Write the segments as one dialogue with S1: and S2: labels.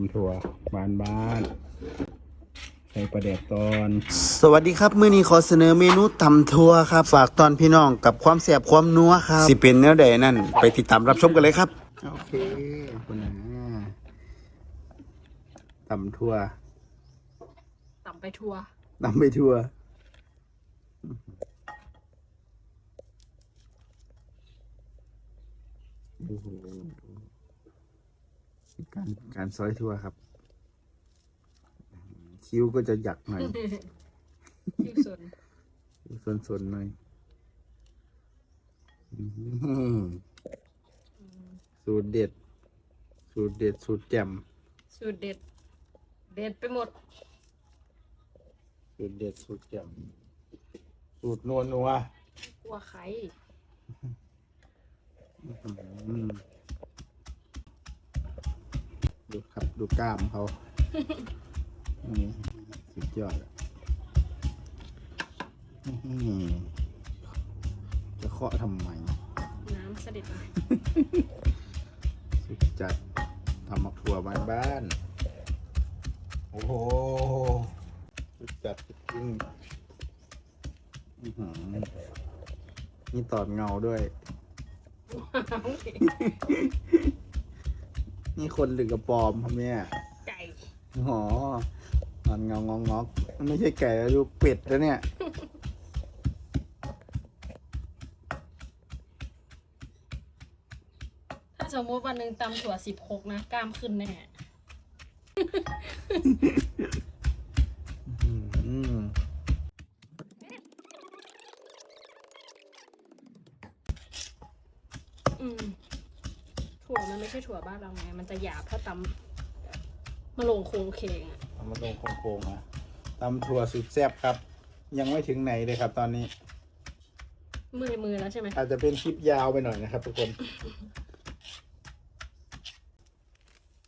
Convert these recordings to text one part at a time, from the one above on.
S1: ำถั่วบานบ้านๆใส่ประเด็ดตอน
S2: สวัสดีครับมื้อนี้ขอเสนอเมนูตำทัวครับ ฝากตอนพี่น้องกับความแสบความนัวครับ สิเป็นแนวใดนั่น ไปติดตามรับชมกันเลยครับ
S1: โอเคคุณนะตำถั่ว
S3: ต่ำไปทัวร์
S1: ตำไปถั่ว โอ้โห การการซอยถั่วครับ คิ้วก็จะหยักหน่อย
S3: คิวสน
S1: ส่วนๆหน่อยอื้อหือสูตรเด็ด สูตรเด็ด สูตรแจ่ม
S3: สูตรเด็ด เด็ดไปหมด
S1: สูตรเด็ด สูตรแจ่มสูตรนัวนัว
S3: กลัวใคร
S1: ๆอื้อหือ ดูครับดูกล้ามเขานี่สุดยอดอะอื้อหือจะเคาะทำไม
S3: น้ำเสด็จมา
S1: สุดจัดทำมาครัวบ้านบ้านๆโอ้โห สุดจัดสุดจริงอื้อหือนี่ตอดเงาด้วย นี่คนหรือกระปอมครับเนี่ย
S3: ไก่
S1: อ๋อตอนเงางองงอกไม่ใช่ไก่แล้วดูเป็ดแล้วเนี่ย
S3: ถ้าสมมติวันหนึ่งตำถั่วสิบหกนะกล้ามขึ้นแน่
S1: อืม
S3: อืม ถั่วมันไม่ใช่ถั่วบ้านเราไง มันจะหยาบถ้าตำมะโรงโคงเคงอะ
S1: เอามาลงโค้งๆอะตำถั่วสุดแซ่บครับ ยังไม่ถึงไหนเลยครับ ตอนนี้
S3: มือมือแล้วใช่ไหม
S1: อาจจะเป็นคลิปยาวไปหน่อยนะครับ ทุกคน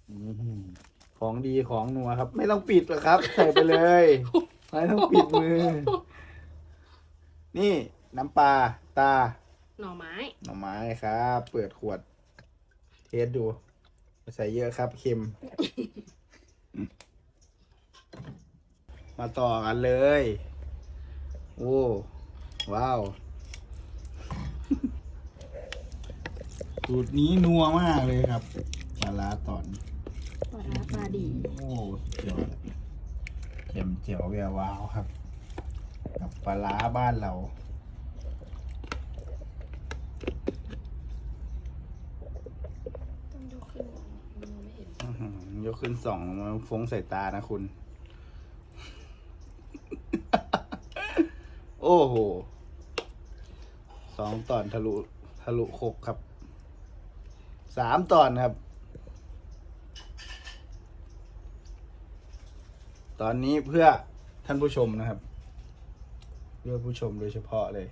S1: อื้อหือของดีของนัวครับ ไม่ต้องปิดหรอกครับ ใส่ไปเลย ไม่ต้องปิดมือ นี่น้ำปลาตา
S3: หน่อไม้
S1: หน่อไม้ครับ เปิดขวดเท สดูไม่ใส่เยอะครับเค็ม มาต่อกันเลย โอ้ ว้าว สูตรนี้นัวมากเลยครับปลาร้าตอน
S3: ปลาร้าปลาดี
S1: โอ้เจียวเจียมเจียวแวววาวครับ กับปลาร้าบ้านเรา
S3: ต้องยกขึ้นมันไม่เห็น
S1: อื้อหือ ยกขึ้นสองมาฟงใส่ตานะคุณ โอ้โหสองตอนทะลุทะลุคกครับ สามตอนครับ ตอนนี้เพื่อท่านผู้ชมนะครับ เพื่อผู้ชมโดยเฉพาะเลย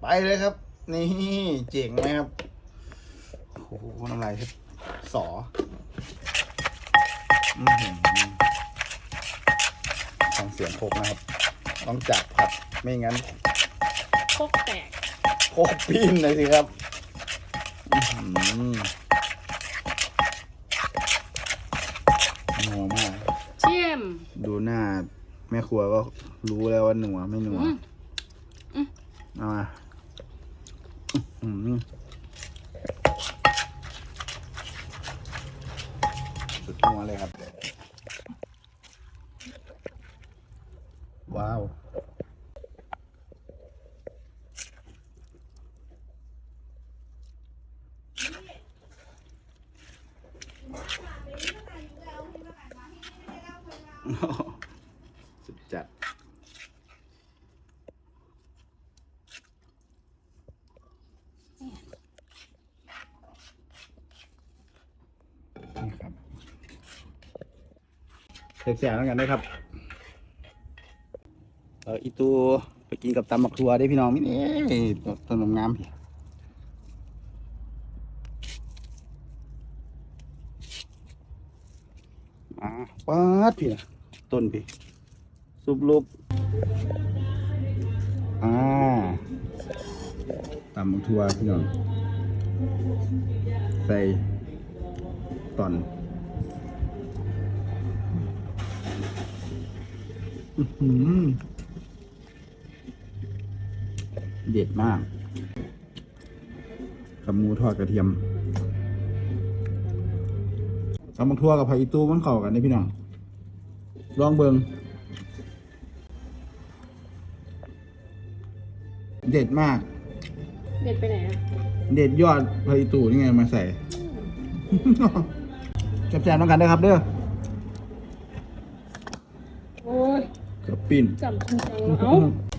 S1: ไปเลยครับ นี่เจ๋งไหมครับ โอ้โหน้ำลายแทบ สออื้อหือฟังเสียงโคกนะครับ ต้องจับครับไม่งั้น
S3: โคกแตก
S1: โคกปิ้นเลยสิครับอื้อหือนัวมาก
S3: เชี่ยม
S1: ดูหน้า แม่ครัวก็รู้แล้วว่าหนัวไม่หนัว
S3: อืมอืม
S1: เอามาอื้อหือสุดนัวเลยครับ ว้าว สุดจัด นี่ครับเสียงแล้วกันด้วยครับเอีตูไปกินกับตำบักทัวได้พี่น้องมินี่ต้นงามพี่ปัดพี่นะต้นพี่ซุปลูกอ่าตำบักทัวพี่น้องใส่
S2: ตอนอื้อหือ เด็ดมากกับหมูทอดกระเทียมสำมักทั่วกับไผ่อีตู้มันเข้ากันนี่พี่น้อง ลองเบิงเด็ดมาก
S3: เด็ดไปไหนอะ
S2: เด็ดยอดไผ่อีตู้นี่ไงมาใส่ จับแจมต้องกันได้อครับเด้อ
S3: โอ้ย
S2: กับปิ้น
S3: จำจริงจังเอ้า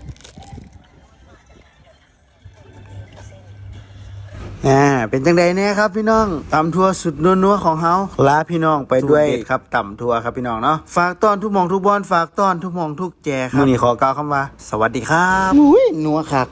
S2: เป็นจังใดแน่ครับพี่น้องตำทัวสุดนัวๆของเฮาลาพี่น้องไปด้วยครับตำทัวครับพี่น้องเนาะฝากต้อนทุกหมองทุกบอลฝากต้อนทุกหมองทุกแจครับมื้อนี้ขอกล่าวคำว่า สวัสดีครับอุ้ยนัวครับ